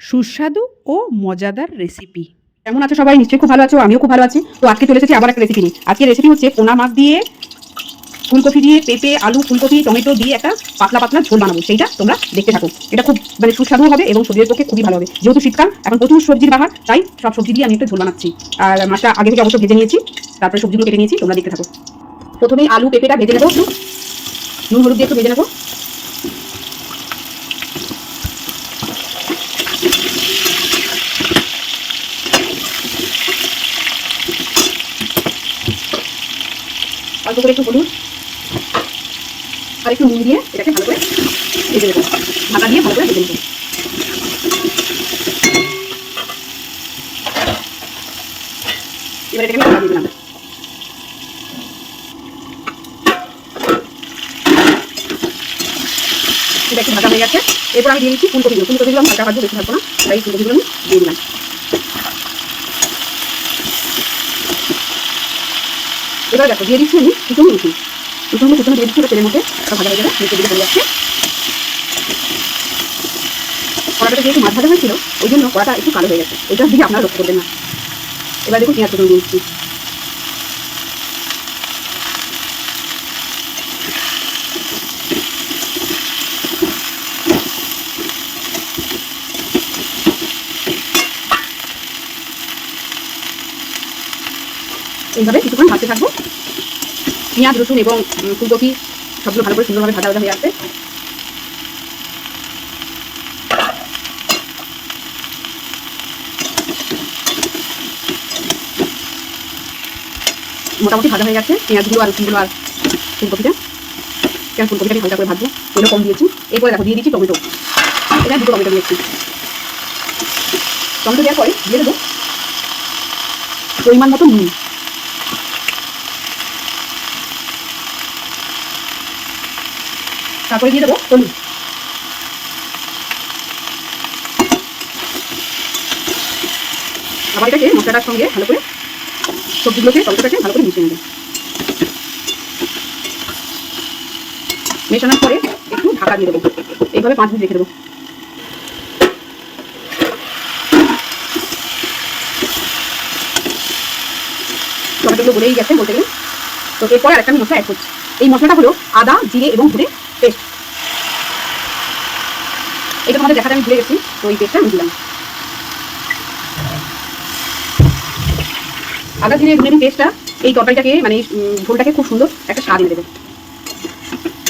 সুস্বাদু ও মজাদার রেসিপি কেমন আছো সবাই? নিশ্চয়ই খুব ভালো আছো, আমিও খুব ভালো আছি। তো আজকে চলে এসেছি আবার একটা রেসিপি নিয়ে। আজকে রেসিপি হচ্ছে পোনা মাছ দিয়ে ফুলকপি দিয়ে পেঁপে, আলু, ফুলকপি, টমেটো দিয়ে একটা পাতলা পাতলা ঝোল বানাবো। সেইটা তোমরা দেখতে থাকো। এটা খুব মানে সুস্বাদু হবে এবং শরীরের পক্ষে খুবই ভালো হবে। যেহেতু শীতকাল, এখন প্রচুর সবজির বাহার, তাই সব সবজি দিয়ে আমি একটা ঝোল বানাচ্ছি। আর মাছটা আগে থেকে অবশ্য ভেজে নিয়েছি, তারপরে সবজিগুলো কেটে নিয়েছি, তোমরা দেখতে থাকো। প্রথমেই আলু, পেঁপেটা ভেজে নেব। নুন, হলুদ দিয়ে একটু ভেজে নেব। অল্প করে একটু হলুদ আর একটু নুন দিয়ে এটাকে ভালো করে ভেজে দেবো ঢাকা দিয়ে ভালো করে ভেজে নেব। এবার এটাকে ঢাকা দিয়ে দিলাম। এটা হয়ে গেছে। এরপর আমি দিয়ে দিচ্ছি ফুলকপিগুলো ফুলকপিগুলো আমি হালকা ভাজবো, বেশি ভাজবো না। তাই ফুলকপিগুলো আমি দিয়ে দিলাম। এবার দেখো, দিয়ে দিচ্ছি আমি কুচুনো রুটি কুচুনো কুচুনো দিয়ে দিচ্ছি তেলের মধ্যে ভাজা হয়ে নিচে দিকে চলে যাচ্ছে কড়াটা যেহেতু মাছ ভাজা হয়েছিল, ওই জন্য কড়াটা একটু কালো হয়ে গেছে। এটা দিয়ে আপনারা লক্ষ্য করবেন না। এবার দেখুন পেঁয়াজ কুচুনো দিয়ে দিচ্ছি। এইভাবে কিছুক্ষণ ভাজতে থাকব। পেঁয়াজ, রসুন এবং ফুলকপি সবগুলো ভালো করে সুন্দরভাবে ভাজা ভাজা হয়ে আসবে। মোটামুটি ভাজা হয়ে গেছে। পেঁয়াজগুলো আর রসুনগুলো আর ফুলকপিটা। পেঁয়াজ, ফুলকপিটাকে হালকা করে ভাজবো। তেলও কম দিয়েছি। এরপরে দেখো, দিয়ে দিচ্ছি টমেটো। এটা দুটো টমেটো দিয়েছি। টমেটো দেওয়ার পরে দিয়ে দেবো পরিমাণ মতো নুন। তারপরে দিয়ে দেবো হলুদ। আবার এটাকে মশলাটার সঙ্গে ভালো করে সবজিগুলোকে টমেটোটাকে ভালো করে মিশিয়ে নেবে। মেশানোর পরে একটু ঢাকা দিয়ে দেবো। এইভাবে পাঁচ মিনিট রেখে দেবো। টমেটোগুলো বলেই গেছে বলতে গেলে। তো এরপরে আরেকটা আমি মশলা অ্যাড করছি। এই মশলাটা হলো আদা, জিরে এবং ধরে এটা তোমাদের দেখাতে আমি ভুলে গেছি, তো এই পেস্টটা আমি দিলাম। আদা জিরে ধরে পেস্টটা এই তরকারিটাকে মানে ঝোলটাকে খুব সুন্দর একটা স্বাদ এনে দেবে।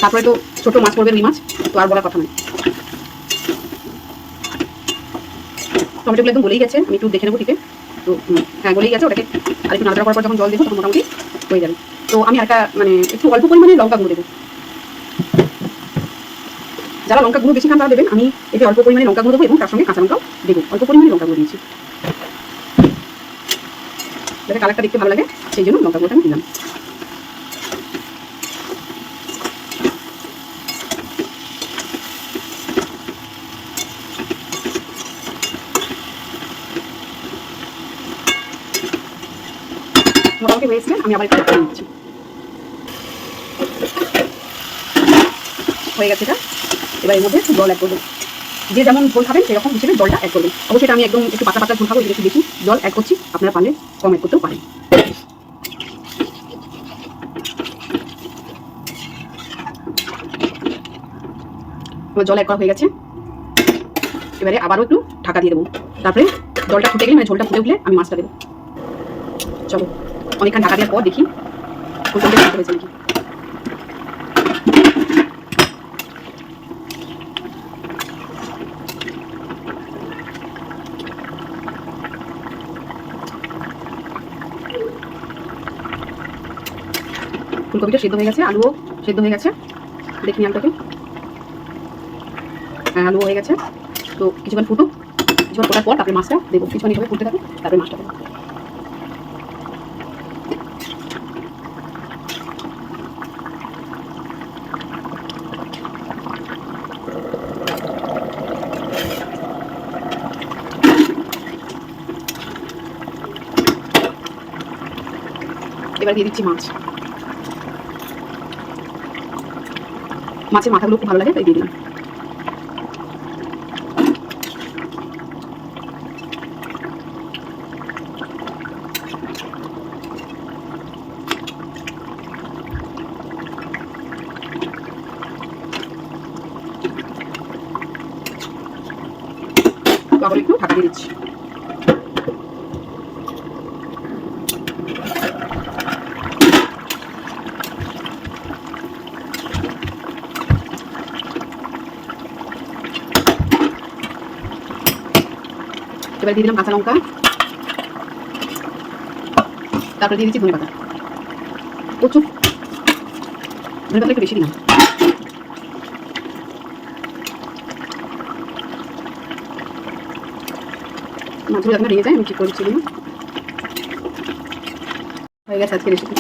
তারপরে তো ছোট মাছ পড়বে রুই মাছ, তো আর বলার কথা নয়। টমেটোগুলো একদম গলেই গেছে, আমি একটু দেখে নেব ঠিক তো হ্যাঁ গলেই গেছে ওটাকে। আর একটু নাড়াচাড়া করার পর যখন জল দেবো, তখন মোটামুটি হয়ে যাবে। তো আমি একটা মানে একটু অল্প পরিমাণে লঙ্কা গুঁড়ো দেবো। যারা লঙ্কা গুঁড়ো বেশি খান তারা দেবেন। আমি এতে অল্প পরিমাণে লঙ্কা গুঁড়ো দেবো এবং তার সঙ্গে কাঁচা লঙ্কাও দেবো। অল্প পরিমাণে লঙ্কা গুঁড়ো দিয়েছি। যাতে কালারটা দেখতে ভালো লাগে, সেই জন্য লঙ্কা গুঁড়োটা আমি দিলাম। আমি আবার একটু হয়ে গেছে এটা। এবার এর মধ্যে জল অ্যাড করবেন যে যেমন ঝোল খাবেন, সেরকম হিসেবে জলটা অ্যাড করবেন অবশ্যই এটা আমি একদম একটু পাতা পাতা ঝোল খাব একটু বেশি জল অ্যাড করছি, আপনারা পারলে কম অ্যাড করতেও পারেন। এবার জল অ্যাড করা হয়ে গেছে। এবারে আবারও একটু ঢাকা দিয়ে দেবো। তারপরে জলটা ফুটে গেলে মানে ঝোলটা ফুটে উঠলে আমি মাছটা দেবো। চলো, অনেকক্ষণ ঢাকা দেওয়ার পর দেখি হয়েছে নাকি। ফুলকপিটা সেদ্ধ হয়ে গেছে, আলুও সেদ্ধ হয়ে গেছে। দেখি আলুটাকে। হ্যাঁ আলু হয়ে গেছে। তো কিছুক্ষণ ফুটুক। কিছুক্ষণ ফোটার পর তারপরে মাছটা দেবো। কিছুক্ষণ এইভাবে ফুটতে থাকুক, তারপরে মাছটা দেবো। এবার দিয়ে দিচ্ছি মাছ। মাছের মাথাগুলো খুব ভালো লাগে তাই দিয়ে দিলাম। একটু ঢাকা দিয়ে দিচ্ছি। এবার দিয়ে দিলাম কাঁচা লঙ্কা। তারপরে দিয়ে দিচ্ছি ধনে পাতা। প্রচুর ধনে পাতা একটু বেশি দিলাম। আপনার ভেঙে যায়, আমি ঠিক করে দিচ্ছি এগুলো। হয়ে গেছে আজকে রেসিপি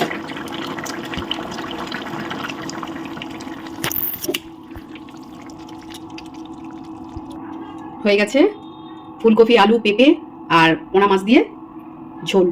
হয়ে গেছে। ফুলকপি আলু পেঁপে আর পোনা মাছ দিয়ে ঝোল।